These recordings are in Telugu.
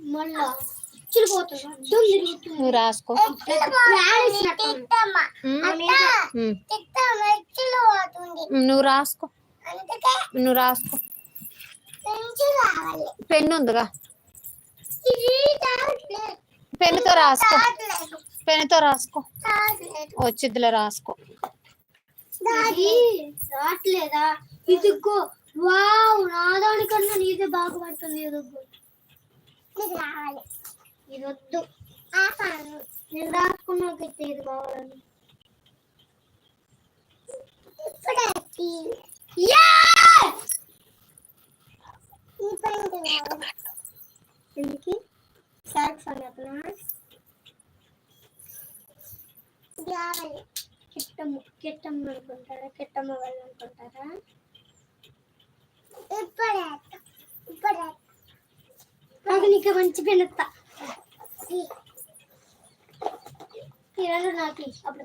మళ్ళా నువ్వు రాసుకో. నువ్వు రాసుకో. నువ్వు రాసుకో. పెన్ను ఉందిగా. పెన్నుతో రాసుకో. పెన్నుతో రాసుకో. వచ్చిద్దిలో రాసుకో. రావట్లేదా? ఇదిగో వావ్ నా దానికన్నా నీదే బాగుపడుతుంది ఇదిగో ఇది వద్దు నేను రాసుకున్నాకైతే ఇది కావాలని! ఎందుకు? సంగతున్నా కిట్టమ్మ కిట్టమ్మ అనుకుంటారా? కిట్టమ్మ వాళ్ళు అనుకుంటారా? నాకు నీకు మంచి పెనుత్తా రెండు నాకు అప్పుడు.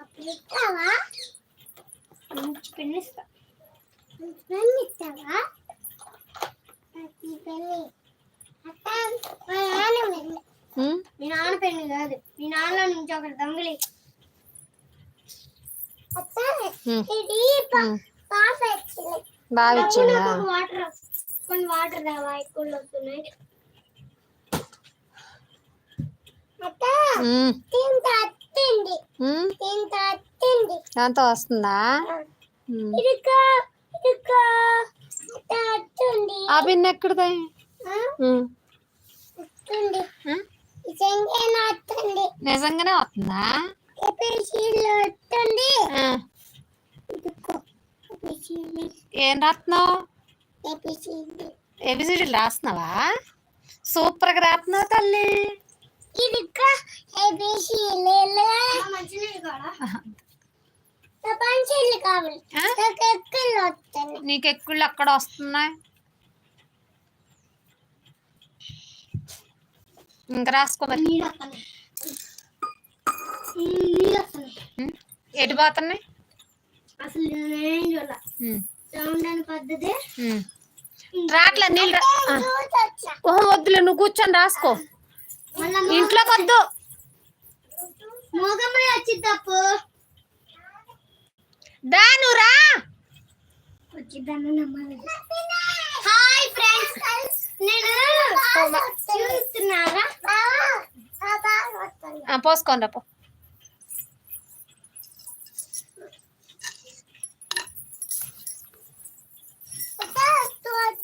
అప్పుడు ఇస్తావా? మంచి పెన్ను. ఇస్తా పెన్ను. ఇస్తావా. మీ నాన్న పెన్ను కాదు. మీ నాన్న నుంచి ఒకటి దొంగలి. ఇది ఉమ్. బాగా ఇచ్చిందా వాటర్ కొన్ని రావా ఎక్కువ వస్తున్నాయి. దాంతో వస్తుందా? ఆ. పిన్ ఎక్కడిది? నిజంగానే వస్తుందా ఎపిసీలో అత్తుంది ఆ. ఇదిగో ఎపిసీలు ఏం రాస్తున్నావు? ఏబిసిడీలు రాస్తున్నావా సూపర్గా రాస్తున్నావు తల్లి? నాకు ఎక్కువ అక్కడ వస్తున్నాయి. ఇంకా రాసుకో మరి. నీళ్ళు వస్తున్నాయి నీళ్ళు వస్తున్నాయి ఉమ్. ఎటు పోతున్నాయి? అసలు నేను చూడాల. ఉమ్. సౌండ్ అని పద్ధతి. రాట్లే నీళ్ళు. ఓహో వద్దులే నువ్వు కూర్చొని రాసుకో. ఇంట్లోకి వద్దు. మోగమ్మ వచ్చిద్దప్పు దా నువ్వు రా. Hi friends. నేను చూస్తున్నారా? పోసుకోండి పో.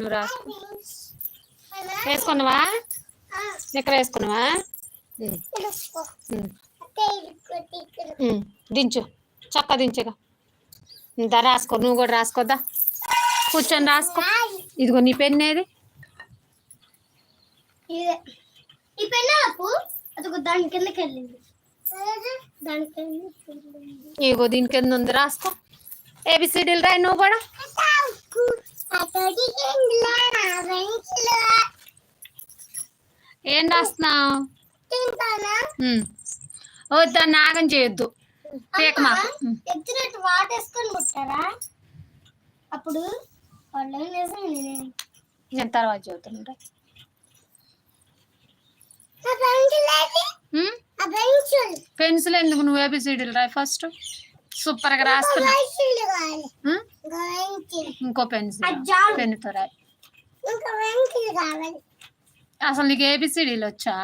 నువ్వు రాసుకో. వేసుకున్నావా? ఇక్కడ వేసుకున్నావా. దించు. చక్క దించుగా దా రాసుకో నువ్వు కూడా రాసుకోద్దా కూర్చొని రాసుకో. ఇదిగో నీ పెన్ ఏది? ఇదే ఈ అదొక దాని కిందకి వెళ్ళింది ఇగో దీని కింద ఉంది రాసుకో. ఏబిసిడీలు రాయి నువ్వు కూడా. ఏం రాస్తున్నావు. వద్దా నాగం చేయొద్దు. ఎత్తినట్టు ముట్టారా? అప్పుడు వాళ్ళు నేను నేను తర్వాత చదువుతుంటా? పెన్సిల్ ఎందుకు? నువ్వు ఏబిసిడీలు రాయి ఫస్ట్ సూపర్గా రాస్తున్నా. ఉమ్? ఇంకో పెన్సిల్. పెన్నుతో రాయి. అసలు నీకు ఏబిసిడీలు వచ్చా?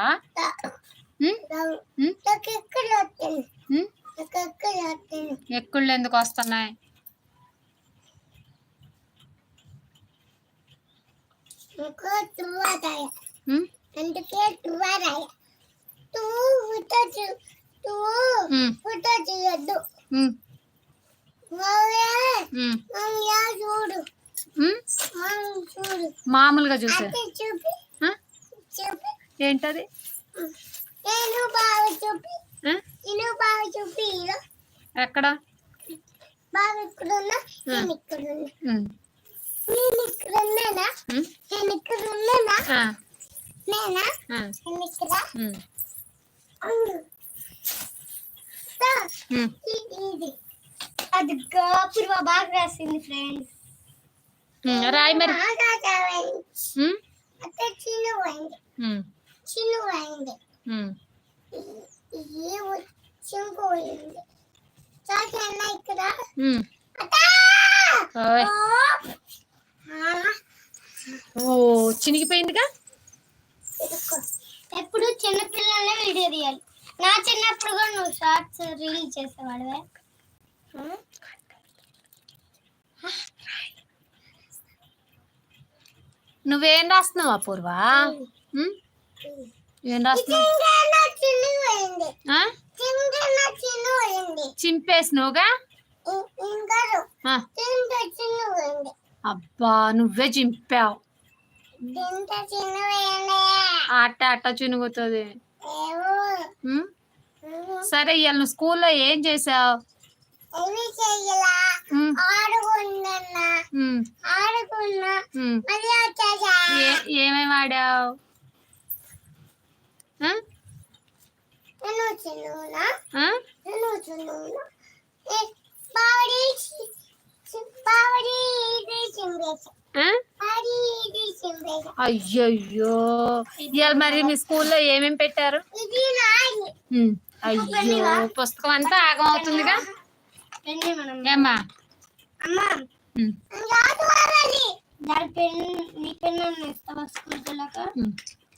ఎక్కుళ్ళు ఎందుకు వస్తున్నాయి? ఫోటో చేయొద్దు. మామూలుగా చూసే. ఏంటది? ఎక్కడ? ఇక్కడ. అది గోపురు బాగా రాసింది ఫ్రెండ్స్ రాయి మరి. ఇక్కడ. ఓ చినిగిపోయిందిగా. ఎప్పుడు చిన్నపిల్లలనే వీడియో తీయాలి. నా చిన్నప్పుడు కూడా నువ్వు షార్ట్స్ రీల్ చేసేవాడివే? ఉం? నువ్వేం రాస్తున్నావు అపూర్వ? ఏం రాస్తున్నావు? చింపేసినవుగా? అబ్బా నువ్వే చింపావు. అట్ట అట్ట చినుగుతుంది. సరే ఇవాళ నువ్వు స్కూల్లో ఏం చేసావు? ఏమేమి ఆడావు? అయ్యయ్యో. ఇవాళ మరి మీ స్కూల్లో ఏమేమి పెట్టారు? అయ్యో పుస్తకం అంతా ఆగం అవుతుందిగా. ఏమ్మా.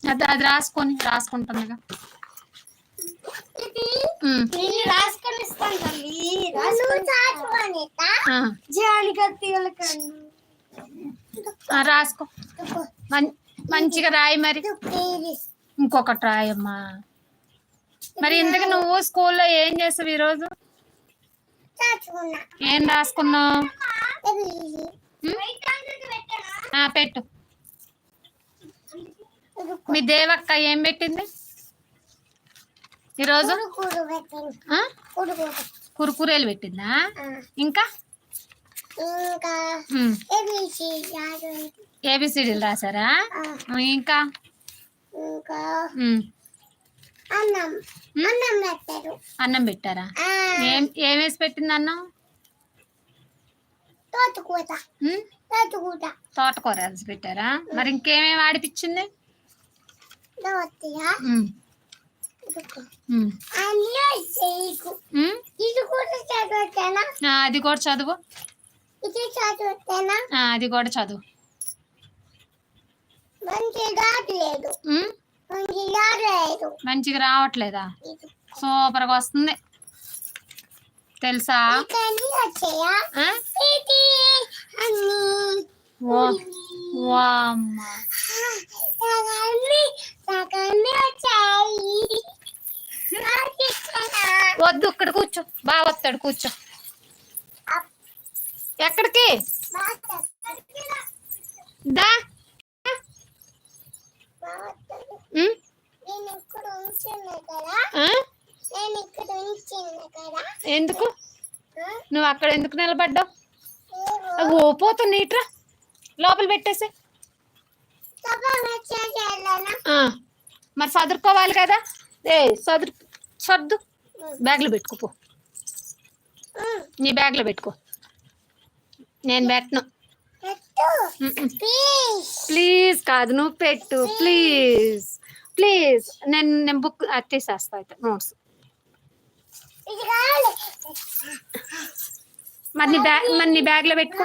అది అది రాసుకొని రాసుకుంటుందిగా. రాసుకొని ఇస్తాను రాసుకో. మం- మంచిగా రాయి మరి. ఇంకొకటి రాయమ్మా. మరి ఇంతకు నువ్వు స్కూల్లో ఏం చేసావు ఈరోజు? ఏం రాసుకున్నావు? పెట్టు. మీ దేవక్క ఏం పెట్టింది? ఈరోజు? కురుకురేలు పెట్టిందా? ఇంకా? ఏబిసిడీలు రాసారా ఇంకా? ఇంకా అన్నం. పెట్టారు. అన్నం పెట్టారా? ఏం ఏం వేసి పెట్టింది అన్నం? తోటకూట ఉమ్, తోటకూట తోటకూర వేసి పెట్టారా? మరి ఇంకేమేమి ఆడిపించింది అది కూడా చదువు. అది కూడా చదువు. మంచి రాలేదు మంచిగా రావట్లేదా? ఇది సూపర్గా వస్తుంది. తెలుసా? వద్దు ఇక్కడ కూర్చో. బాగా వస్తాడు కూర్చో ఎక్కడికి బాగా దా బాగుంటుంది. ఉమ్, నేను ఇక్కడ ఉంచున్నా కదా ఆ? నేను ఇక్కడ ఉంచున్నా కదా ఎందుకు ఆ? నువ్వు అక్కడ ఎందుకు నిలబడ్డావు? ఓ పోతుంది ఇట్రా. లోపల పెట్టేసి. మరి చదువుకోవాలి కదా? ఏ చదువు సర్దు. బ్యాగ్లో పెట్టుకోపో నీ బ్యాగ్లో పెట్టుకో. నేను పెట్టను. ప్లీజ్ కాదు నువ్వు పెట్టు. ప్లీజ్. ప్లీజ్. నేను నేను బుక్ తీసేస్తా అయితే నోట్స్. మరి నీ బ్యాగ్ మరి నీ బ్యాగ్లో పెట్టుకో.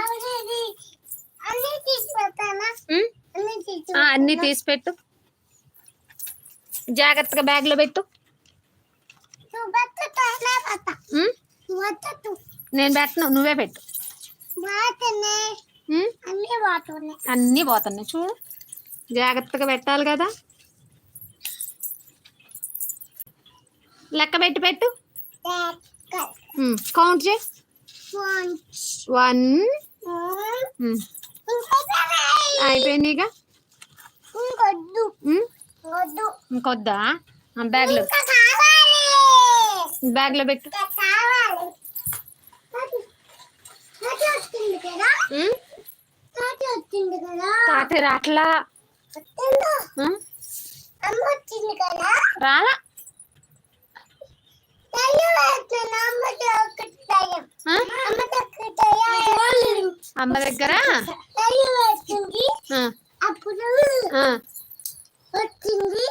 అన్నీ తీసి పెట్టు. జాగ్రత్తగా పెట్టు. బత ఉమ్? బతుకు నేను పెట్టను నువ్వే పెట్టు? అన్నీ పోతున్నాయి చూడు. జాగ్రత్తగా పెట్టాలి కదా. లెక్క పెట్టి పెట్టు. కౌంట్ చేయి. వన్. అయిపోయింది ఇక? ఇంకొద్దు. బ్యాగ్లో ఇంకా కావాలి. బ్యాగ్లో పెట్టు. తాత రాట్లా. రాలా? అమ్మ దగ్గర? అప్పుడు వచ్చింది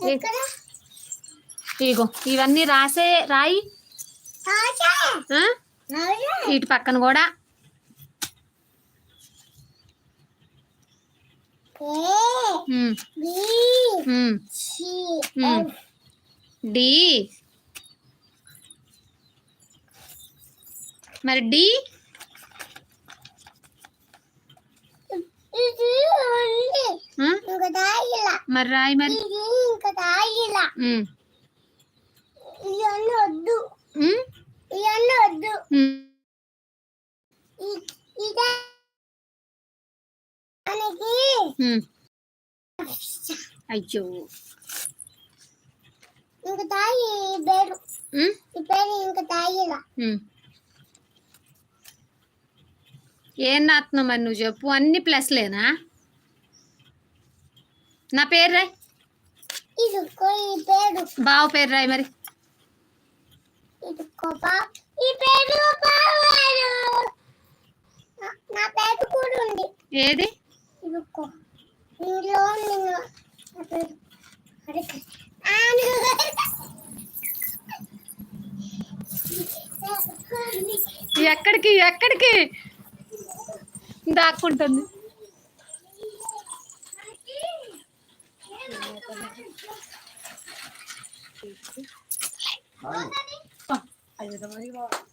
నేను పేరు. ఇగో ఇవన్నీ రాసే రాయి. ఇటు పక్కన కూడా. డి. మరి డి? మరి రాయి మరి. ఇంకా వద్దు. ఇవన్నీ వద్దు మనకి. అయ్యో. ఇంక తాయి పేరు. ఈ పేరు ఇంక తాయిలా. ఏం రాస్తున్నావు మరి నువ్వు చెప్పు. అన్ని ప్లస్లేనా నా పేరు రాయ్. బావ పేరు రాయ్ మరి. ఈ పేరు నా- నా పేరు కూడా ఉంది. ఏది? ఇదిగో. ఇందులో ఉంది నా నా పేరు. అడిగి ఆను. ఎక్కడికి ఎక్కడికి? దాక్కుంటుంది. Bye.